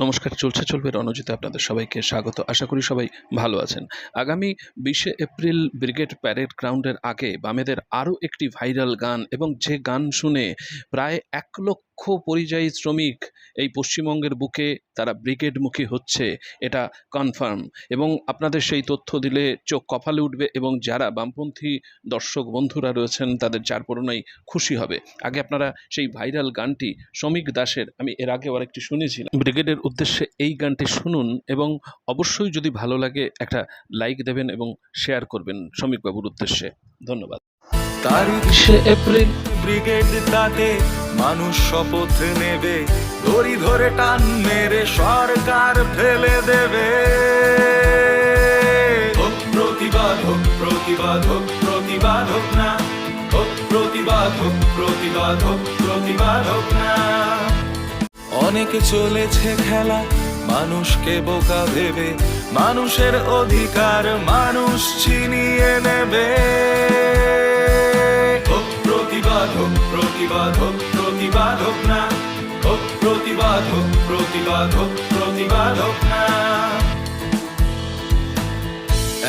নমস্কার, চলছে চলবে রণজিতে আপনাদের সবাইকে স্বাগত। আশা করি সবাই ভালো আছেন। আগামী বিশে এপ্রিল ব্রিগেড প্যারেড গ্রাউন্ডের আগে বামেদের আরও একটি ভাইরাল গান এবং যে গান শুনে প্রায় এক লক্ষ পরিযায়ী শ্রমিক এই পশ্চিমবঙ্গের বুকে তারা ব্রিগেডমুখী হচ্ছে, এটা কনফার্ম এবং আপনাদের সেই তথ্য দিলে চোখ কপালে উঠবে এবং যারা বামপন্থী দর্শক বন্ধুরা রয়েছেন, তাদের যার পরনাই খুশি হবে। আগে আপনারা সেই ভাইরাল গানটি শ্রমিক দাসের, আমি এর আগে আরেকটি শুনেছিলাম। ব্রিগেডের উদ্দেশ্যে এই গানটি শুনুন এবং অবশ্যই যদি ভালো লাগে একটা লাইক দেবেন এবং শেয়ার করবেন শ্রমিকবাবুর উদ্দেশ্যে। ধন্যবাদ। তারিখ এপ্রিল, ব্রিগেড তাতে মানুষ শপথ নেবে, দড়ি ধরে টান মেরে সরকার ফেলে দেবে। হোক প্রতিবাদ হোক প্রতিবাদ হোক প্রতিবাদ, হোক না। হোক প্রতিবাদ হোক প্রতিবাদ হোক প্রতিবাদ, হোক না। অনেকে চলেছে খেলা, মানুষকে বোকা ভেবে। মানুষের অধিকার মানুষ ছিনিয়ে নেবে। না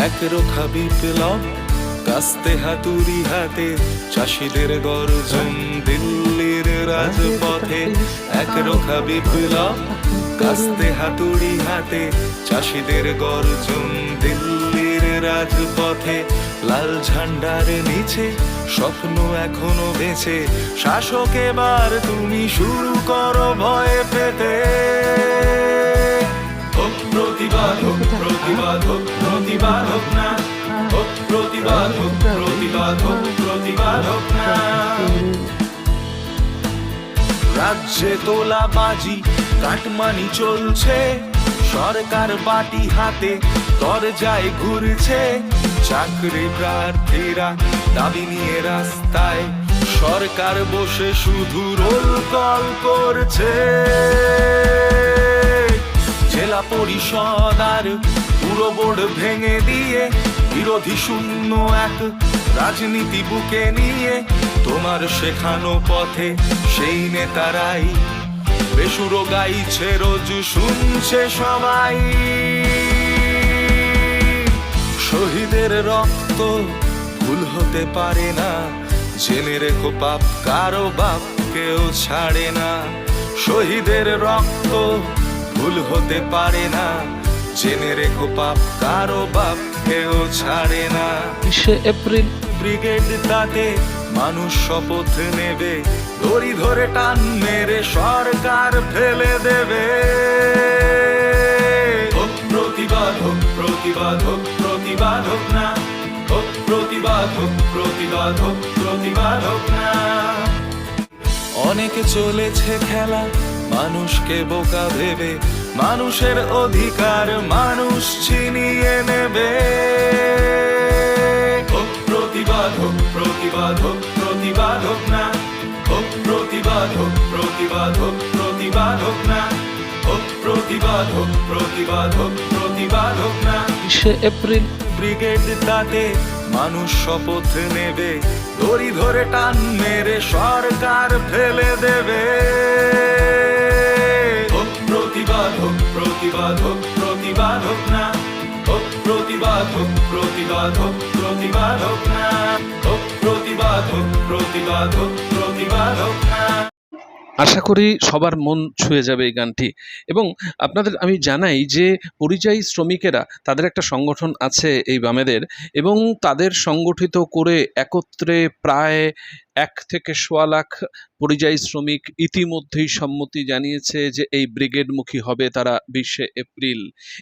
একরোখা বিপ্লব, কাস্তে হাতুড়ি হাতে, চাষিদের গর্জন দিল্লির রাজপথে। একরোখা বিপ্লব, কাস্তে হাতুড়ি হাতে, চাষিদের গর্জন দিল্লির রাজপথে। লাল ঝান্ডার নিচে স্বপ্ন এখনও বেঁচে। শাসক, এবার তুমি শুরু করো ভয় পেতে। হোক প্রতিবাদ হোক প্রতিবাদ হোক প্রতিবাদ, হোক না। হোক প্রতিবাদ হোক প্রতিবাদ হোক প্রতিবাদ, হোক না। রাজ্যে তোলা বাজি কাটমানি চলছে। সরকার বাটি হাতে, দরজায় ঘুরছে। চাকরি প্রার্থীরা দাবি নিয়ে রাস্তায়। সরকার বসে শুধু রোল কল করছে। জেলা পরিষদ আর পুরো বোর্ড ভেঙে দিয়ে বিরোধী শূন্য এক রাজনীতি বুকে নিয়ে তোমার শেখানো পথে সেই নেতারাই। বেসুরো গাইছে রোজ শুনছে সবাই। শহীদের রক্ত ভুল হতে পারে না। জেনে রেখো পাপ কারও বাপ কেউ ছাড়ে না। শহীদের রক্ত ভুল হতে পারে না। জেনে রেখো পাপ কারও বাপ কেউ ছাড়ে না। বিশে এপ্রিল। ব্রিগেড তাতে মানুষ শপথ নেবে। দড়ি ধরে টান মেরে সরকার ফেলে দেবে। প্রতিবাদ হোক না। হোক হোক প্রতিবাদ হোক না। অনেকে চলেছে খেলা, মানুষকে বোকা ভেবে। মানুষের অধিকার মানুষ ছিনিয়ে নেবে। হোক প্রতিবাদ হোক প্রতিবাদ হোক না। হোক হোক প্রতিবাদ হোক না। হোক প্রতিবাদ হোক প্রতিবাদ হোক প্রতিবাদ হোক না বিশে এপ্রিল ব্রিগেড তাতে মানুষ শপথ নেবে দড়ি ধরে টান মেরে সরকার ফেলে দেবে হোক প্রতিবাদ হোক প্রতিবাদ হোক প্রতিবাদ হোক না হোক প্রতিবাদ হোক প্রতিবাদ হোক প্রতিবাদ না হোক প্রতিবাদ হোক প্রতিবাদ হোক প্রতিবাদ হোক না আশা করি সবার মন ছুঁয়ে যাবে এই গানটি। এবং আপনাদের আমি জানাই যে পরিযায়ী শ্রমিকেরা, তাদের একটা সংগঠন আছে এই বামেদের এবং তাদের সংগঠিত করে একত্রে প্রায় এক থেকে সোয়া লাখ পরিযায়ী শ্রমিক ইতিমধ্যেই সম্মতি জানিয়েছে যে এই ব্রিগেডমুখী হবে তারা বিশে এপ্রিল।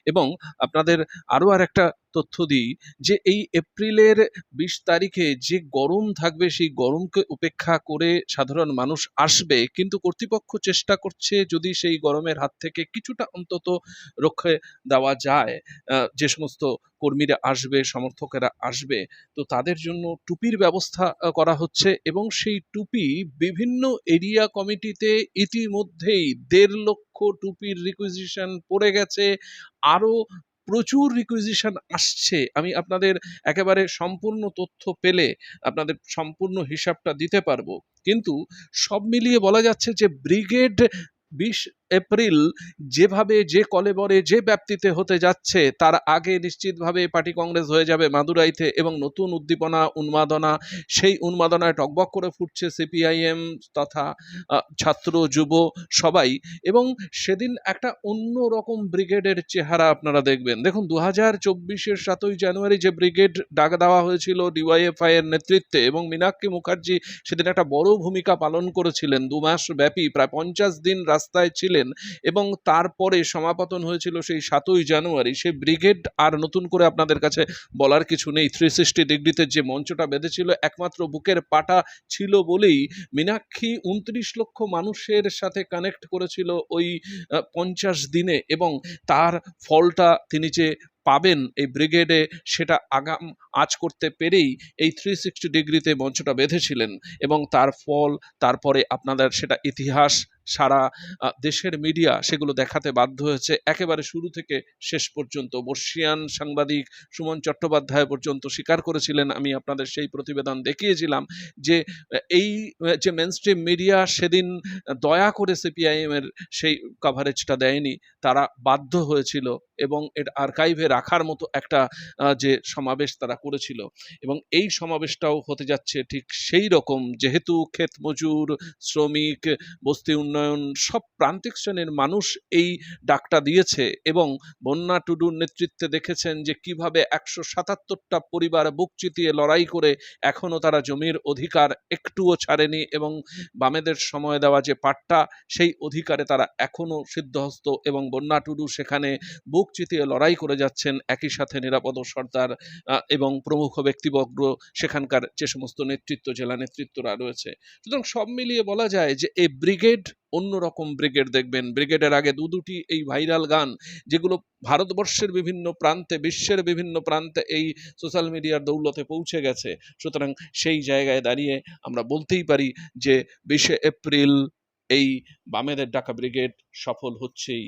এবং আপনাদের আরও আর একটা তথ্য দিই যে এই এপ্রিলের বিশ তারিখে যে গরম থাকবে, সেই গরমকে উপেক্ষা করে সাধারণ মানুষ আসবে। কিন্তু কর্তৃপক্ষ চেষ্টা করছে যদি সেই গরমের হাত থেকে কিছুটা অন্তত রক্ষে দেওয়া যায় যে সমস্ত কর্মীরা আসবে, সমর্থকেরা আসবে, তো তাদের জন্য টুপির ব্যবস্থা করা হচ্ছে এবং সেই টুপি বিভিন্ন এরিয়া কমিটিতে ইতিমধ্যেই দেড় লক্ষ টুপির রিকুইজিশন পড়ে গেছে। আরও প্রচুর রিকুইজিশন আসছে। আমি আপনাদের একেবারে সম্পূর্ণ তথ্য পেলে আপনাদের সম্পূর্ণ হিসাবটা দিতে পারব। কিন্তু সব মিলিয়ে বলা যাচ্ছে যে ব্রিগেড বিশ এপ্রিল যেভাবে যে কলেবরে যে ব্যাপ্তিতে হতে যাচ্ছে, তার আগে নিশ্চিতভাবে পার্টি কংগ্রেস হয়ে যাবে মাদুরাইতে এবং নতুন উদ্দীপনা, উন্মাদনা, সেই উন্মাদনায় টকবক করে ফুটছে সিপিআইএম তথা ছাত্র, যুব সবাই এবং সেদিন একটা অন্য রকম ব্রিগেডের চেহারা আপনারা দেখবেন। দেখুন দু হাজার চব্বিশের সাতই জানুয়ারি যে ব্রিগেড ডাক দেওয়া হয়েছিল ডিওয়াইএফআই এর নেতৃত্বে এবং মীনাক্ষী মুখার্জি সেদিন একটা বড় ভূমিকা পালন করেছিলেন, দু মাস ব্যাপী, প্রায় পঞ্চাশ দিন রাস্তায় ছিলেন। এবং তারপরে সমাপতন হয়েছিল সেই সাতই জানুয়ারি। সেই ব্রিগেড আর নতুন করে আপনাদের কাছে বলার কিছু নেই। থ্রি সিক্সটি ডিগ্রিতে যে মঞ্চটা বেঁধেছিল একমাত্র বুকের পাটা ছিল বলেই মীনাক্ষী উনত্রিশ লক্ষ মানুষের সাথে কানেক্ট করেছিল ওই পঞ্চাশ দিনে এবং তার ফলটা তিনি যে পাবেন এই ব্রিগেডে, সেটা আগাম, আজ করতে পেরেই এই থ্রি সিক্সটি ডিগ্রিতে মঞ্চটা বেঁধেছিলেন এবং তার ফল, তারপরে আপনাদের সেটা ইতিহাস, সারা দেশের মিডিয়া সেগুলো দেখাতে বাধ্য হয়েছে। একেবারে শুরু থেকে শেষ পর্যন্ত বর্ষিয়ান সাংবাদিক সুমন চট্টোপাধ্যায় পর্যন্ত স্বীকার করেছিলেন। আমি আপনাদের সেই প্রতিবেদন দেখিয়েছিলাম যে এই যে মেনস্ট্রিম মিডিয়া সেদিন দয়া করে সিপিআইএম এর সেই কভারেজটা দেয়নি। তারা বাধ্য হয়েছিল এবং এর আর্কাইভে রাখার মতো একটা যে সমাবেশ তারা করেছিল। এবং এই সমাবেশটাও হতে যাচ্ছে ঠিক সেই রকম। যেহেতু ক্ষেত মজুর, শ্রমিক, বস্তি উন্নয়ন সব প্রান্তিক শ্রেণির মানুষ এই ডাকটা দিয়েছে এবং বন্যা টুডুর নেতৃত্বে দেখেছেন যে কীভাবে একশো সাতাত্তরটা পরিবার বুক চিতিয়ে লড়াই করে এখনও তারা জমির অধিকার একটুও ছাড়েনি এবং বামেদের সময় দেওয়া যে পাট্টা, সেই অধিকারে তারা এখনও সিদ্ধহস্ত এবং বন্যা টুডু সেখানে বুক চিতিয়ে লড়াই করে যাচ্ছেন একই সাথে নিরাপদ সর্দার এবং প্রমুখ ব্যক্তিবর্গ সেখানকার যে সমস্ত নেতৃত্ব, জেলা নেতৃত্বরা রয়েছে। সুতরাং সব মিলিয়ে বলা যায় যে, এই ব্রিগেড অন্যরকম ব্রিগেড দেখবেন। ব্রিগেডের আগে দু দুটি এই ভাইরাল গান, যেগুলো ভারতবর্ষের বিভিন্ন প্রান্তে, বিশ্বের বিভিন্ন প্রান্তে এই সোশ্যাল মিডিয়ার দৌলতে পৌঁছে গেছে। সুতরাং সেই জায়গায় দাঁড়িয়ে আমরা বলতেই পারি যে, বিশে এপ্রিল এই বামেদের ডাকা ব্রিগেড সফল হচ্ছেই।